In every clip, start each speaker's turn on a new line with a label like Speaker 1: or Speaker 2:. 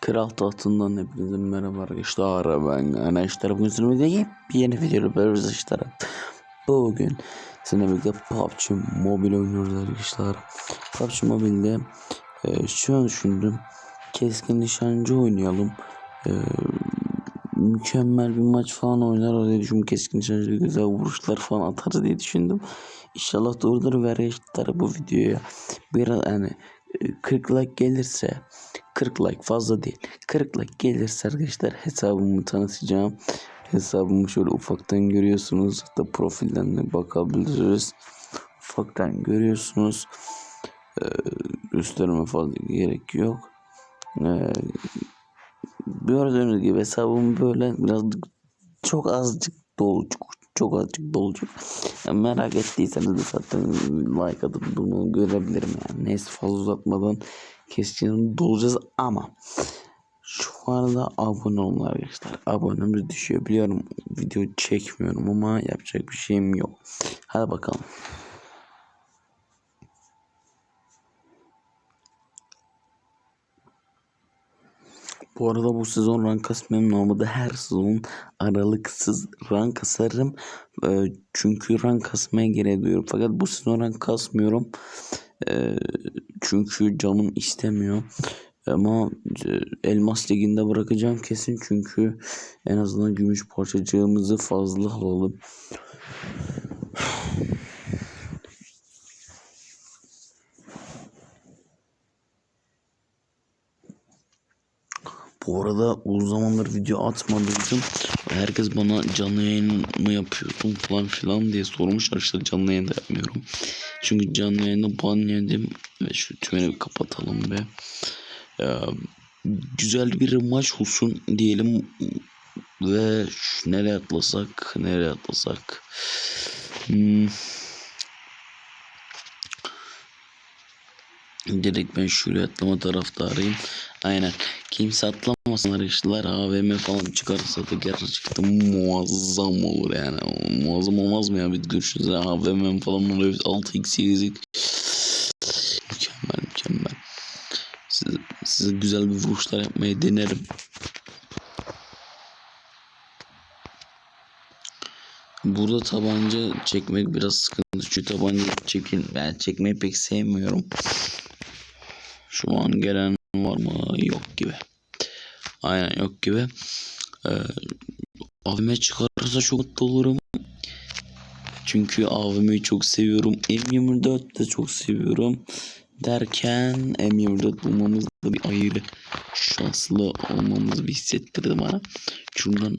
Speaker 1: Kral tahtından hepinize merhaba arkadaşlar. Ben Eneşler bugün sizinle yepyeni video yapıyoruz arkadaşlar. Bugün sizinle birlikte PUBG Mobile oynuyoruz arkadaşlar. PUBG Mobile'de e, şu an düşündüm. Keskin nişancı oynayalım. E, Mükemmel bir maç falan oynarız diye düşündüm. Keskin nişancı güzel vuruşlar falan atarız diye düşündüm. İnşallah doğrudur ve arkadaşlar bu videoya biraz e, 40 like gelirse 40 like fazla değil. 40 like gelirse arkadaşlar hesabımı tanıtacağım. Hesabımı şöyle ufaktan görüyorsunuz. Hatta profilden de bakabiliriz. Ufaktan görüyorsunuz. Ee, gösterme fazla gerek yok. Ee, gördüğünüz gibi hesabım böyle biraz çok azıcık dolucuk. Çok azıcık dolucuk. Yani merak ettiyseniz de zaten like atıp bunu görebilirim yani. Neyse fazla uzatmadan keskin dolacağız ama şu arada abone olun arkadaşlar. Abonemiz düşüyor biliyorum. Video çekmiyorum ama yapacak bir şeyim yok. Hadi bakalım. Bu arada bu sezon rank kasmıyorum. Normalde her sezon aralıksız rank kasarım. Ee, çünkü rank kasmaya gerek duyuyorum. Fakat bu sezon rank kasmıyorum. Ee, çünkü canım istemiyor. Ama e, Elmas Ligi'nde bırakacağım kesin çünkü en azından gümüş parçacığımızı fazla alalım. Bu arada uzun zamandır video atmadığım için herkes bana canlı yayın mı yapıyordum falan filan diye sormuş. Arkadaşlar canlı yayın da yapmıyorum. Çünkü canlı yayında ban yedim ve şu tümeni kapatalım be. Ee, güzel bir maç olsun diyelim ve şu, nereye atlasak nereye atlasak hmm. direkt ben şuraya atlama taraftarıyım aynen. Kimse atlamasın arkadaşlar AVM falan çıkarsa da gerçekten muazzam olur yani. Muazzam olmaz mı ya? Bir düşünsene AVM falan oluyor 6x 8x mükemmel mükemmel. Size, size güzel bir vuruşlar yapmayı denerim. Burada tabanca çekmek biraz sıkıntı. Çünkü tabanca çekin. Ben çekmeyi pek sevmiyorum. Şu an gelen var mı? Yok gibi. Aynen yok gibi. Ee, AVM çıkarırsa çok mutlu olurum. Çünkü AVM'yi çok seviyorum. M24 de çok seviyorum derken M24 bulmamız da bir ayrı şanslı olmamızı bir hissettirdi bana. Şuradan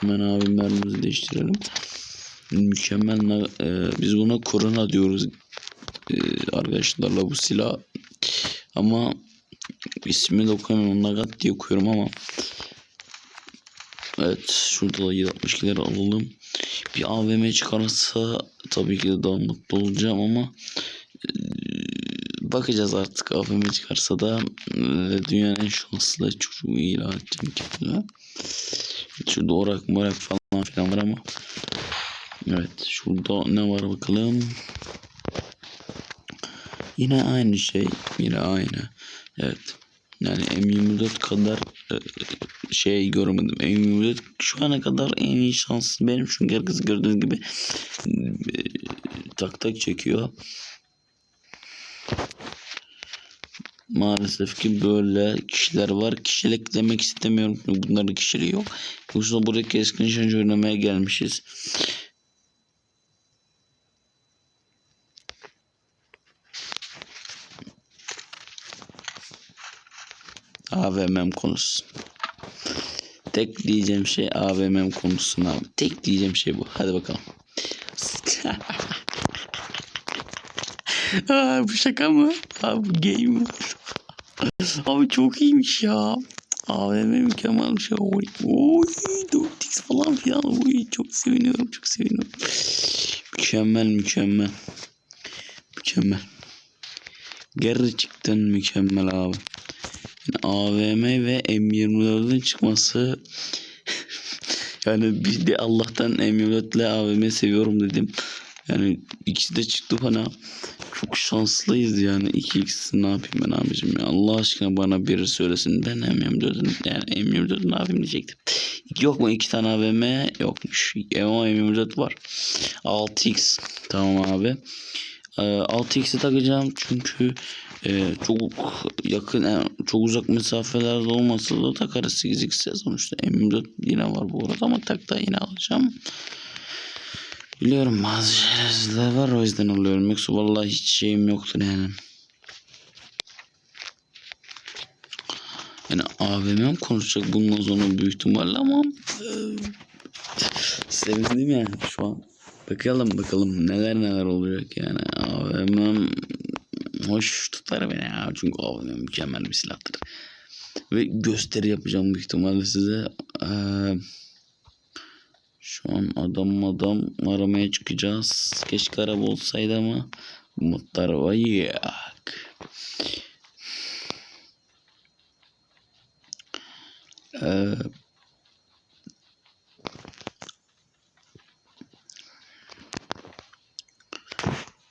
Speaker 1: hemen abi mermimizi değiştirelim. Mükemmel. E, biz buna korona diyoruz e, arkadaşlarla bu silah. Ama ismi de okuyamıyorum. Nagat diye okuyorum ama Evet şurada da 762'leri alalım. Bir AVM çıkarsa tabii ki de daha mutlu olacağım ama bakacağız artık AVM çıkarsa da e, dünyanın en şanslı çocuğu ilan edeceğim kendime. Şurada orak morak falan filan var ama. Evet şurada ne var bakalım. Yine aynı şey. Yine aynı. Evet. Yani M24 kadar e, şey görmedim. M24 şu ana kadar en iyi şanslı benim. Çünkü herkes gördüğünüz gibi e, tak tak çekiyor. Maalesef ki böyle kişiler var. Kişilik demek istemiyorum. Bunların kişiliği yok. Yoksa buraya keskin nişancı oynamaya gelmişiz. AVM konusu. Tek diyeceğim şey AVM konusuna. Tek diyeceğim şey bu. Hadi bakalım. Aa, bu şaka mı? Abi game mi? Abi çok iyiymiş ya. AVM mükemmelmiş ya. Oy, oy 4x falan filan. Oy, çok seviniyorum çok seviniyorum. Mükemmel mükemmel. Mükemmel. Gerçekten mükemmel abi. AVM ve M24'ün çıkması yani bir de Allah'tan M24 ile AVM seviyorum dedim. Yani ikisi de çıktı bana. çok şanslıyız yani. 2x ne yapayım ben abicim ya. Allah aşkına bana biri söylesin. Ben M24'ün yani M24'ün ne yapayım diyecektim. Yok mu iki tane AVM yokmuş. Ama M24 var. 6x tamam abi. Ee, 6x'i takacağım çünkü e, çok yakın yani çok uzak mesafelerde olmasa da takarız 8x'e sonuçta M24 yine var bu arada ama tak da yine alacağım. Biliyorum bazı şerefsizler var o yüzden alıyorum. Yoksa vallahi hiç şeyim yoktur yani. Yani AVM'm konuşacak bundan sonra büyük ihtimalle ama e, sevindim yani şu an. Bakalım bakalım neler neler olacak yani. AVM'm hoş tutar beni ya. Çünkü AVM mükemmel bir silahtır. Ve gösteri yapacağım büyük ihtimalle size. Eee şu an adam adam aramaya çıkacağız. Keşke araba olsaydı ama umut araba yok. Ee,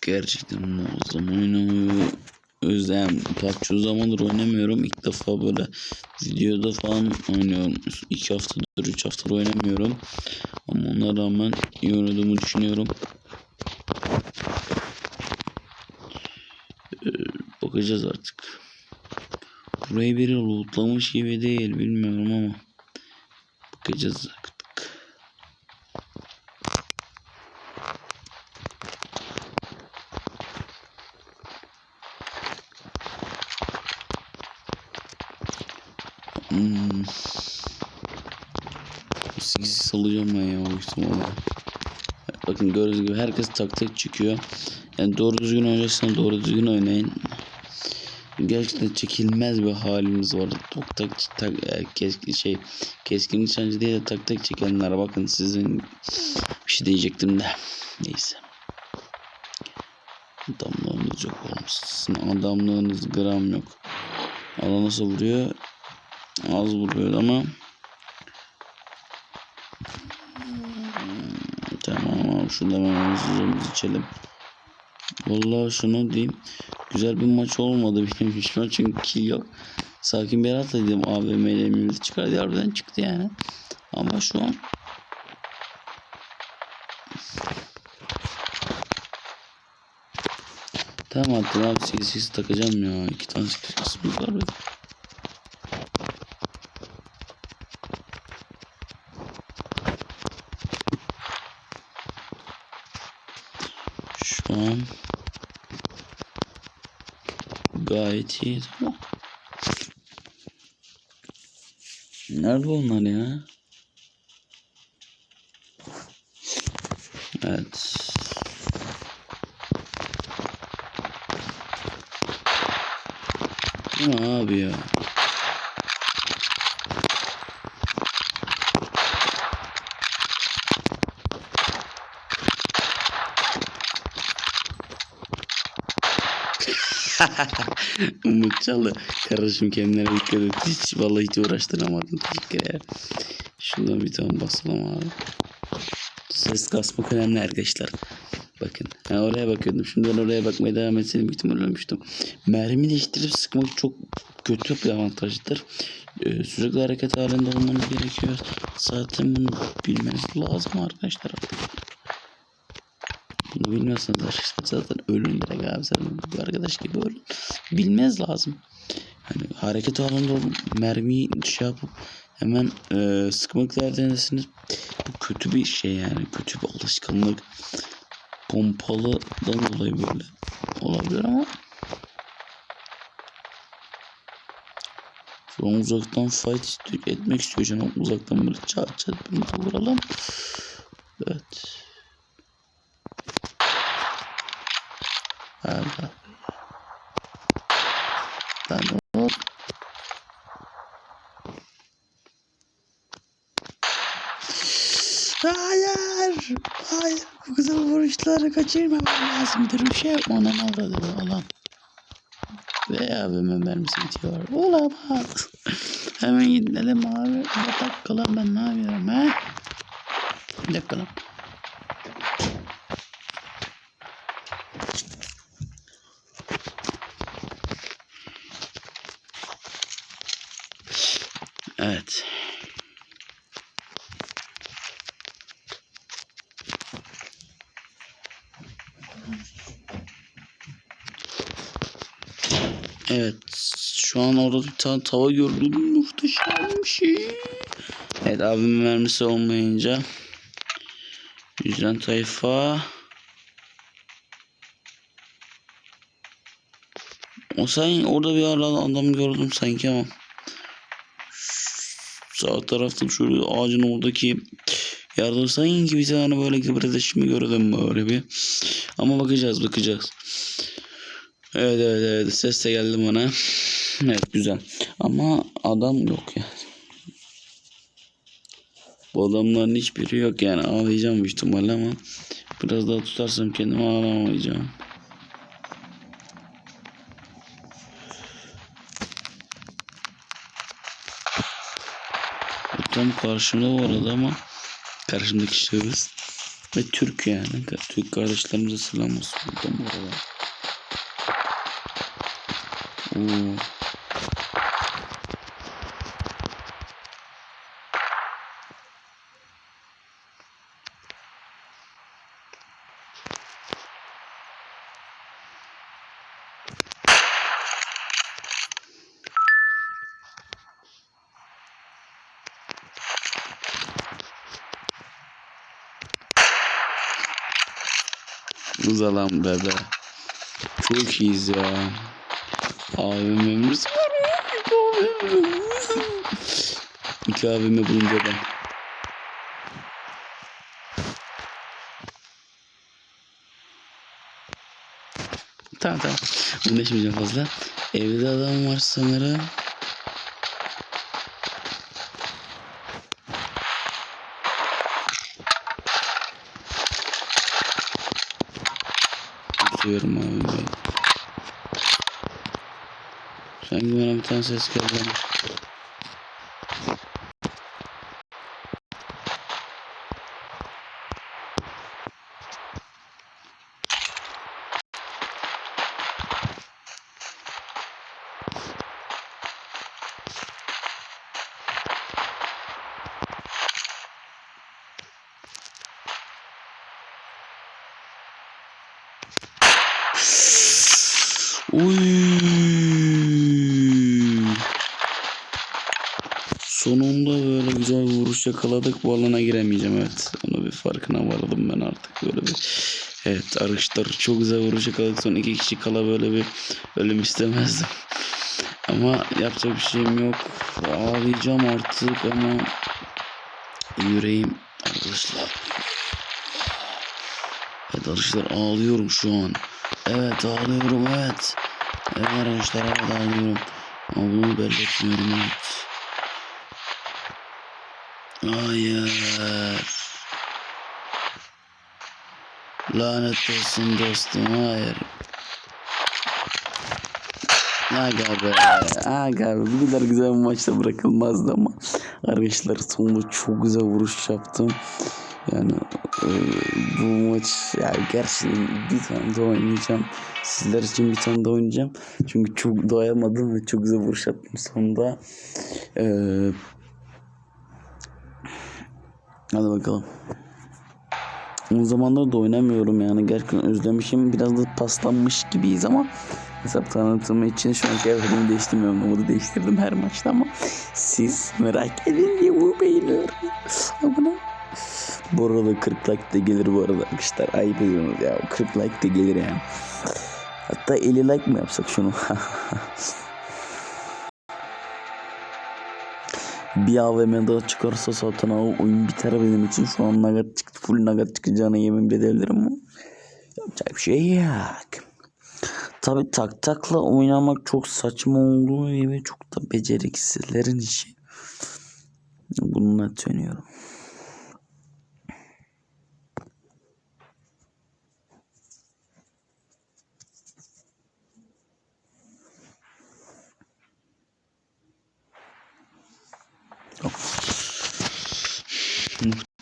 Speaker 1: gerçekten muazzam oynamayı özlem PUBG o zamandır oynamıyorum. İlk defa böyle videoda falan oynuyorum. İki haftadır, üç haftadır oynamıyorum. Ama ona rağmen iyi oynadığımı düşünüyorum. Ee, bakacağız artık. Burayı biri lootlamış gibi değil bilmiyorum ama. Bakacağız artık. Hmm. 8 salacağım ihtimalle. Bakın gördüğünüz gibi herkes tak tek çıkıyor. Yani doğru düzgün oynayacaksan doğru düzgün oynayın. Gerçekten çekilmez bir halimiz var. Tok tak tak e, kes, şey keskin nişancı değil de tak tek çekenlere bakın sizin bir şey diyecektim de. Neyse. Adamlığınız yok. Sizin adamlığınız gram yok. Allah nasıl vuruyor? Az vuruyor ama Tamam şurada hemen içelim. Vallahi şunu diyeyim. Güzel bir maç olmadı benim için çünkü kill yok. Sakin bir yer atladım AVM ile milli çıkar harbiden çıktı yani. Ama şu an Tamam attım abi 8 8 takacağım ya. İki tane 8 kısmımız var benim. Şu an gayet iyi tamam. Nerede onlar ya? Evet. Ne abi ya? Umut Çalı. Kardeşim kendine dikkat et. Hiç vallahi hiç uğraştıramadım. Teşekkür. Şuradan bir tane basalım abi. Ses kasmak önemli arkadaşlar. Bakın. Ben oraya bakıyordum. Şimdi ben oraya bakmaya devam etseydim büyük ihtimalle ölmüştüm. Mermi değiştirip sıkmak çok kötü bir avantajdır. Ee, sürekli hareket halinde olmanız gerekiyor. Zaten bunu bilmeniz lazım arkadaşlar. Bunu arkadaşlar zaten ölün direkt abi sen bu arkadaş gibi ölün. Bilmez lazım. Hani hareket olun, mermiyi şey yapıp hemen e, sıkmak derdindesiniz. Bu kötü bir şey yani. Kötü bir alışkanlık. Pompalıdan dolayı böyle olabilir ama an uzaktan fight etmek istiyor canım. Uzaktan böyle çat çat bir vuralım. Evet. Hadi. Hop. Hayır. Hayır. Bu güzel vuruşları kaçırmamam lazım. Bir şey yapma. Ona ne uğradı Allah'ım. Ve abimin mermisi bitiyor. Olamaz. Hemen gidelim abi. Bir dakika lan ben ne yapıyorum ha? Bir dakika lan. Evet. Evet. Şu an orada bir tane tava gördüm. Muhteşem bir şey. Evet abimin mermisi olmayınca. Yüzden tayfa. O sen orada bir ara adam gördüm sanki ama. Sağ tarafta şöyle ağacın oradaki yerde sanki bir tane böyle kıbrıdeşimi gördüm böyle bir. Ama bakacağız bakacağız. Evet evet evet ses de geldi bana. Evet güzel. Ama adam yok yani. Bu adamların hiçbiri yok yani ağlayacağım büyük ihtimalle ama biraz daha tutarsam kendimi ağlamayacağım. Tam karşımda bu arada ama karşımdaki şahıs ve Türk yani. Türk kardeşlerimize selam olsun buradan bu arada. Oo. Uzalan bebe. Çok iyiyiz ya. AVM'miz var. İki AVM bulunca ben. Tamam tamam. Bunu değişmeyeceğim fazla. Evde adam var sanırım. Tutuyorum abi ben. Sanki bana bir tane ses geldi Uy. Sonunda böyle güzel bir vuruş yakaladık. Bu alana giremeyeceğim evet. Onu bir farkına vardım ben artık böyle bir. Evet arkadaşlar çok güzel vuruş yakaladık. Son iki kişi kala böyle bir ölüm istemezdim. Ama yapacak bir şeyim yok. Ağlayacağım artık ama yüreğim arkadaşlar. Evet arkadaşlar ağlıyorum şu an. Evet ağlıyorum evet. Evet arkadaşlar evet ağlıyorum. Ama bunu belli etmiyorum evet. Hayır. Lanet olsun dostum hayır. Aga be. Aga. Bu kadar güzel bir maçta bırakılmazdı ama. Arkadaşlar sonunda çok güzel vuruş yaptım. Yani e, bu maç ya gerçekten bir tane daha oynayacağım. Sizler için bir tane daha oynayacağım. Çünkü çok doyamadım ve çok güzel vuruş yaptım sonunda. Eee Hadi bakalım. O zamanlar da oynamıyorum yani gerçekten özlemişim. Biraz da paslanmış gibiyiz ama hesap tanıtımı için şu an kıyafetimi değiştirmiyorum. Umudu değiştirdim her maçta ama siz merak edin diye bu beğeniyorum. Abone. Bu arada 40 like de gelir bu arada arkadaşlar. Ayıp ediyorsunuz ya. 40 like de gelir yani. Hatta 50 like mı yapsak şunu? Bir AVM daha çıkarsa zaten o oyun biter benim için. Şu an nagat çıktı. Full nagat çıkacağına yemin edebilirim ama. Yapacak bir şey yok. Tabi tak takla oynamak çok saçma olduğu gibi çok da beceriksizlerin işi. Bununla dönüyorum.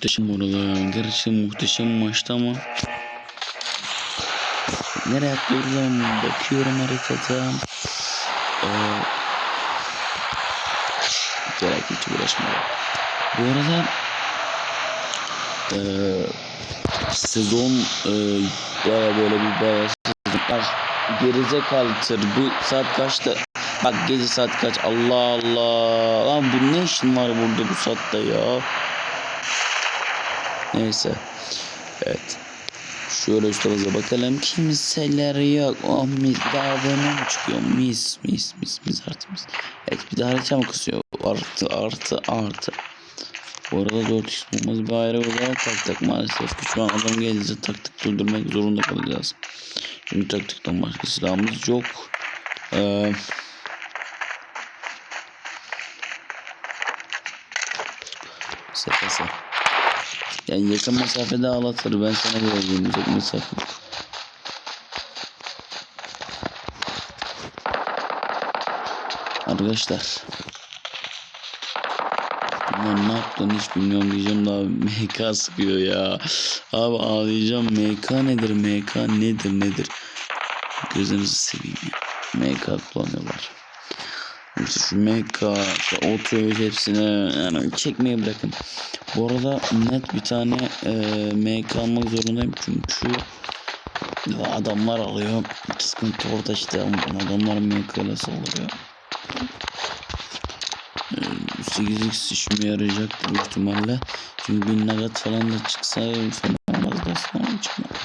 Speaker 1: Muhteşem orada. Gerçekten muhteşem maçtı ama nereye atlıyoruz ama bakıyorum haritada. Ee, gerek hiç uğraşmıyor. Bu arada eee sezon eee baya böyle bir baya sezon gerizekalıdır bu saat kaçta bak gece saat kaç Allah Allah lan bu ne işin var burada bu saatte ya neyse. Evet. Şöyle üstümüze bakalım. Kimseler yok. Oh mis daha mi çıkıyor. Mis mis mis mis artı mis. Evet bir de harita mı kısıyor. Artı artı artı. Bu arada 4x bulmaz bir ayrı olarak taktık maalesef. Ki şu an adam gelince taktık durdurmak zorunda kalacağız. Çünkü taktıktan başka silahımız yok. Ee, Sekese. Yani yakın mesafede ağlatır ben sana vereceğim uzak mesafe. Arkadaşlar Bunlar ne yaptığını hiç bilmiyorum diyeceğim daha MK sıkıyor ya. Abi ağlayacağım. MK nedir? MK nedir nedir? Gözünüzü seveyim ya. MK kullanıyorlar. İşte şu MK, işte otoyuz hepsine yani çekmeye bırakın. Bu arada net bir tane e, MK almak zorundayım çünkü adamlar alıyor. Sıkıntı orada işte adamlar MK ile saldırıyor. 8x işime yarayacak büyük ihtimalle. Çünkü bir nugget falan da çıksa fena olmaz da aslında çıkmaz.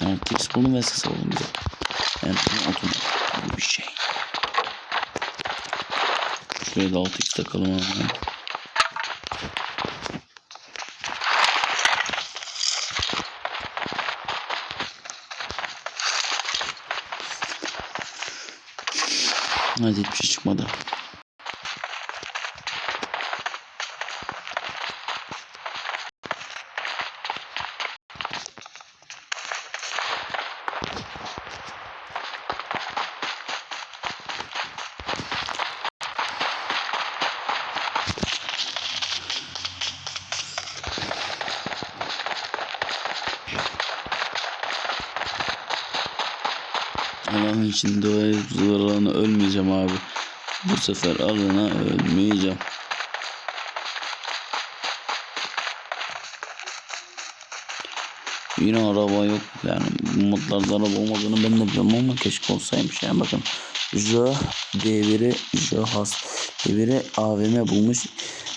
Speaker 1: Yani tips buldum ve ses oldum güzel. Yani otomatik bir şey. Şuraya da 6x takalım abi. Hadi hiçbir şey çıkmadı. Alanın içinde alana ölmeyeceğim abi. Bu sefer alana ölmeyeceğim. Yine araba yok. Yani modlarda araba olmadığını ben de biliyorum ama keşke olsaymış. Yani bakın Jö deviri Jö has deviri AVM bulmuş.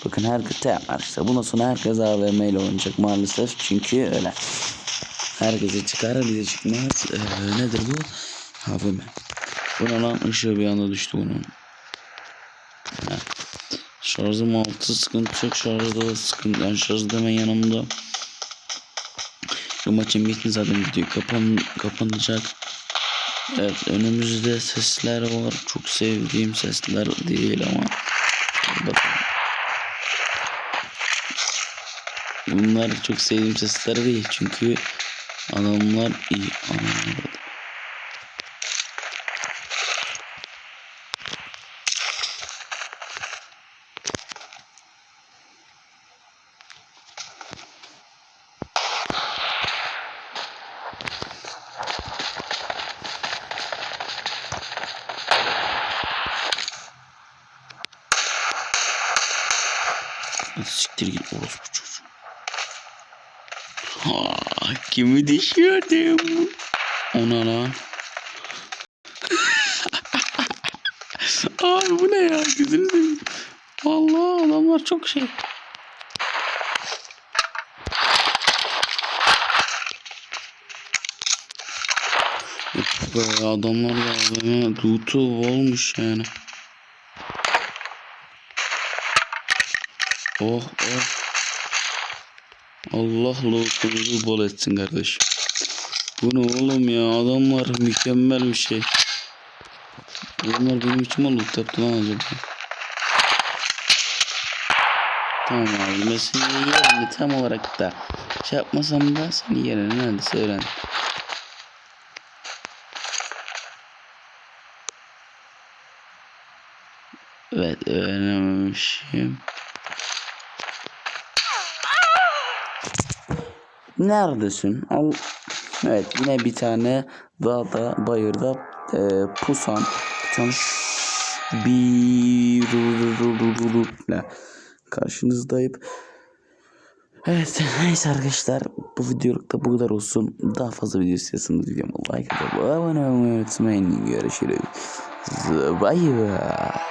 Speaker 1: Bakın herkes tamam arkadaşlar bundan sonra herkes AVM ile oynayacak maalesef. Çünkü öyle. Herkese çıkar bize çıkmaz. Ee, nedir bu AVM buna lan? Işığı bir anda düştü bunun. Şarjım altı sıkıntı yok. Şarjda da sıkıntı yani şarjda hemen yanımda. Şu maçın bitti zaten video. Kapan kapanacak. Evet önümüzde sesler var. Çok sevdiğim sesler değil ama. Bunlar çok sevdiğim sesler değil. Çünkü adamlar iyi. Anlamadım. Düşürdüm? Ona lan. Abi bu ne ya? Gözünü. Allah adamlar çok şey. Be adamlar da AVM tutu olmuş yani. Oh oh. Allah lokunuzu bol etsin kardeşim. Bu ne oğlum ya adamlar mükemmel bir şey. Adamlar benim için mi loot yaptı lan acaba? Tamam abi ben yerini tam olarak da şey yapmasam da seni yerini neredeyse öğren. Evet öğrenememişim. Neredesin? Al. Evet yine bir tane dağda bayırda e, pusan bir karşınızdayım. Evet neyse arkadaşlar bu videoluk da bu kadar olsun. Daha fazla video istiyorsanız videomu like atıp abone olmayı unutmayın. Görüşürüz. Bye bye.